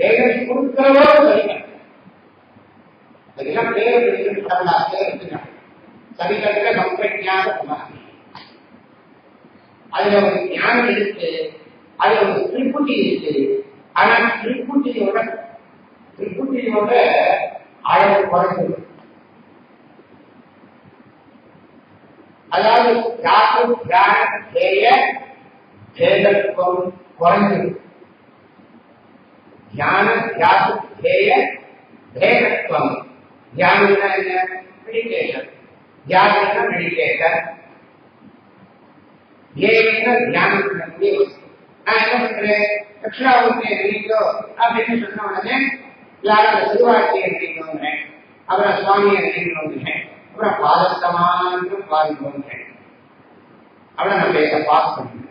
தேவை கொடுக்கிறதோடு சரிங்க அதெல்லாம் பேர் எடுத்துக்கிட்டாங்களா பேர் எடுத்துக்காங்க சம்பிரஜான அதுல ஒரு ஞானம் இருக்கு அதுல ஒரு திருப்புட்டி இருக்கு. ஆனா திருப்புட்டியோட திருப்புட்டியோட அளவு குறைஞ்சது அதாவது ஜாத்து தியான தேய தேதத்துவம் குறைஞ்சது தியான ஜாத்து தேய தேகத்துவம் தியானம்னா என்ன மெடிடேஷன் தியானம்னா மெடிடேஷன் ஏன்னா தியானம் பண்ணக்கூடிய வஸ்து நான் என்ன பண்றேன் தட்சிணாமூர்த்தி நினைக்கோ அப்படின்னு சொன்ன உடனே யாரும் சிறுவாட்சியை நினைக்கணுங்க அப்புறம் சுவாமியை நினைக்கணுங்க அப்புறம் பாதத்தை மாத்திரம் பாதிக்கணுங்க அப்புறம் நான் பேச பாஸ் பண்ணுங்க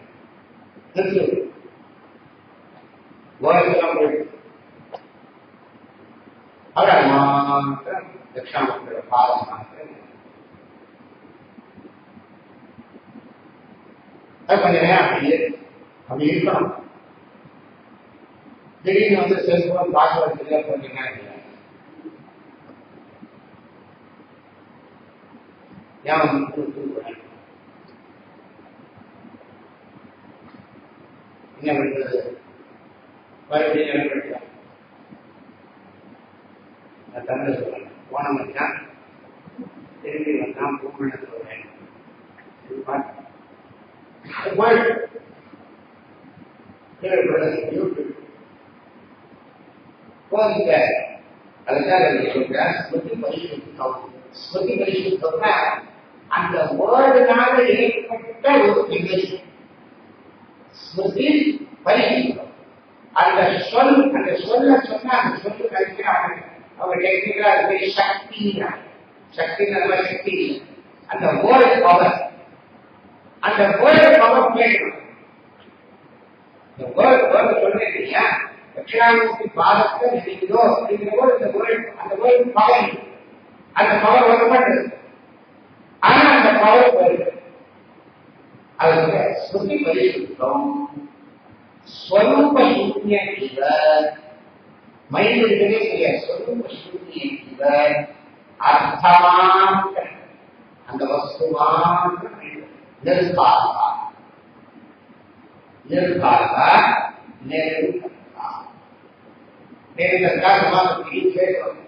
நிறுத்து ஓரத்துலாம் போயிட்டு அப்புறம் மாத்திரம் தட்சிணாமூர்த்தியோட பாதம் மாத்திரம் அது கொஞ்ச நேரம் அப்படி இருக்கு. அப்படி இருக்கணும் திடீர்னு வந்து செல்போன் பாஸ்வேர்ட் தெரிய போனீங்கன்னா இல்லை ஏன் தூக்குறேன் என்ன பண்றது மறுபடியும் என்ன பண்றேன் நான் தந்தை சொல்றேன் போன மச்சான் திரும்பி வந்தான் பூமண சொல்றேன் இது பாத்து Word. Here, brothers, YouTube. போங்க அதுக்காக நீங்க சொல்ற ஸ்மிருதி பரிசுத்தம் ஸ்மிருதி பரிசுத்தம்னா அந்த வேர்டுனால ஏற்பட்ட ஒரு நிகழ்ச்சி ஸ்மிருதி பரிசுத்தம் அந்த சொல் அந்த சொல்ல சொன்னா அந்த சொல்லு கழிச்சு அவங்க அவங்க டெக்னிக்கலா அது சக்தினா சக்தி நல்ல சக்தி அந்த வேர்டு பவர் அந்த வேர்டு பவர் கேட்கணும் இந்த வேர்டு பவர் சொல்றேன் இல்லையா? தட்சிணாமூர்த்தி பாதத்தை நினைக்கிறோ அப்படிங்கிற போது இந்த வேர்டு அந்த வேர்டு பவர் அந்த பவர் வர மாட்டேது ஆனா அந்த பவர் வருது அதுக்கு சுத்தி பதில் ஸ்வரூப சூன்ய இவர் மைண்ட் இருக்கவே இல்லையா ஸ்வரூப சூன்ய இவர் அர்த்தமாக அந்த வஸ்துவாக நிர்காரா நிர்காரா நிர்கர்த்தா நிர்கர்த்தா சமாபத்தி கேட்கணும் சமாதி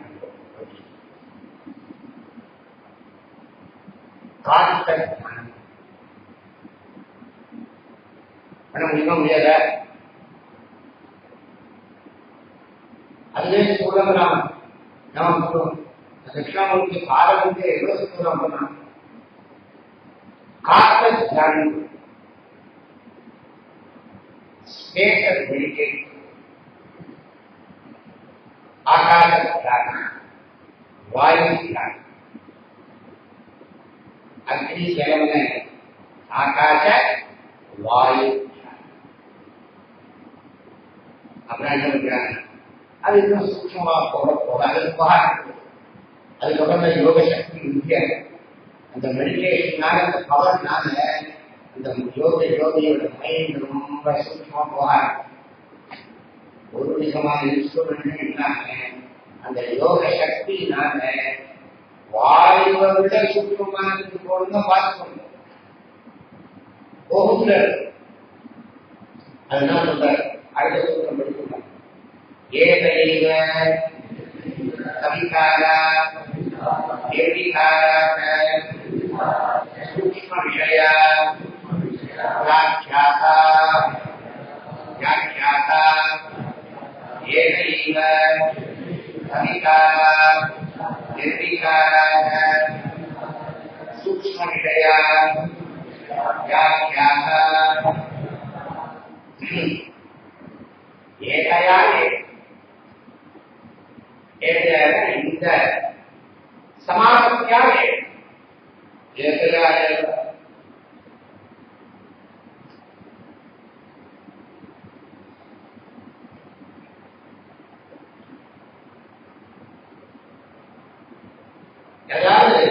காத்த தியானம் பண்ண முடியுமா முடியாதா அதுவே ஸ்தூலம் நாம் நாம் தட்சிணாமூர்த்தி காலத்துக்கு எவ்வளவு ஸ்தூலம் பண்ணணும் காத்த தியானம் ஸ்பேஸ் மெடிடேட் ஆகாச தியானம் வாயு தியானம் அக்னி சேவன. ஆகாச வாயு. என்ன அது இன்னும் அது அதுக்கப்புறம் தான் யோக சக்தி அந்த மெடிடேஷனால அந்த பவர்னால அந்த யோக யோகியோட மைண்ட் ரொம்ப சூக்ஷமா போக ஒரு விதமான இன்ஸ்ட்ருமெண்ட் இல்லாம அந்த யோக சக்தினால வாயுவை விட சூக்ஷமானதுக்கு போகணும் பார்த்துக்கணும் போகுங்க அதுதான் சொல்றாரு அடுத்த சூத்திரம் படிக்கணும்? ஏதைவ கவிகாரா நிர்விகாராக விஷயா வியாக்கியாதா வியாக்கியாதா ஏதைவ यदि सूक्ष्म हृदया या ज्ञाता ஏதாவது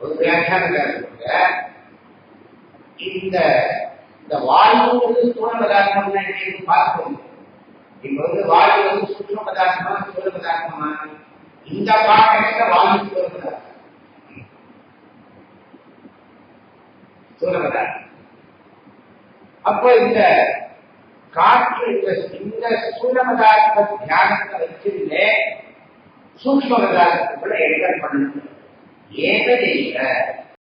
ஒரு வியாக்கியானக்காரங்க இந்த இந்த வாயு வந்து சூழ பதார்த்தம் பார்க்கணும் இப்ப வந்து வாயு வந்து சூக்ம பதார்த்தமா சூழ பதார்த்தமா? இந்த பாட்டத்துல வாயு சூழ பதார்த்தம். சூழ பதார்த்தம். அப்ப இந்த காற்று இந்த சூழ பதார்த்த தியானத்தை வச்சிருந்தேன் சூக்ம பதார்த்தத்துக்குள்ள என்டர் பண்ணணும் ஏகதெய்வ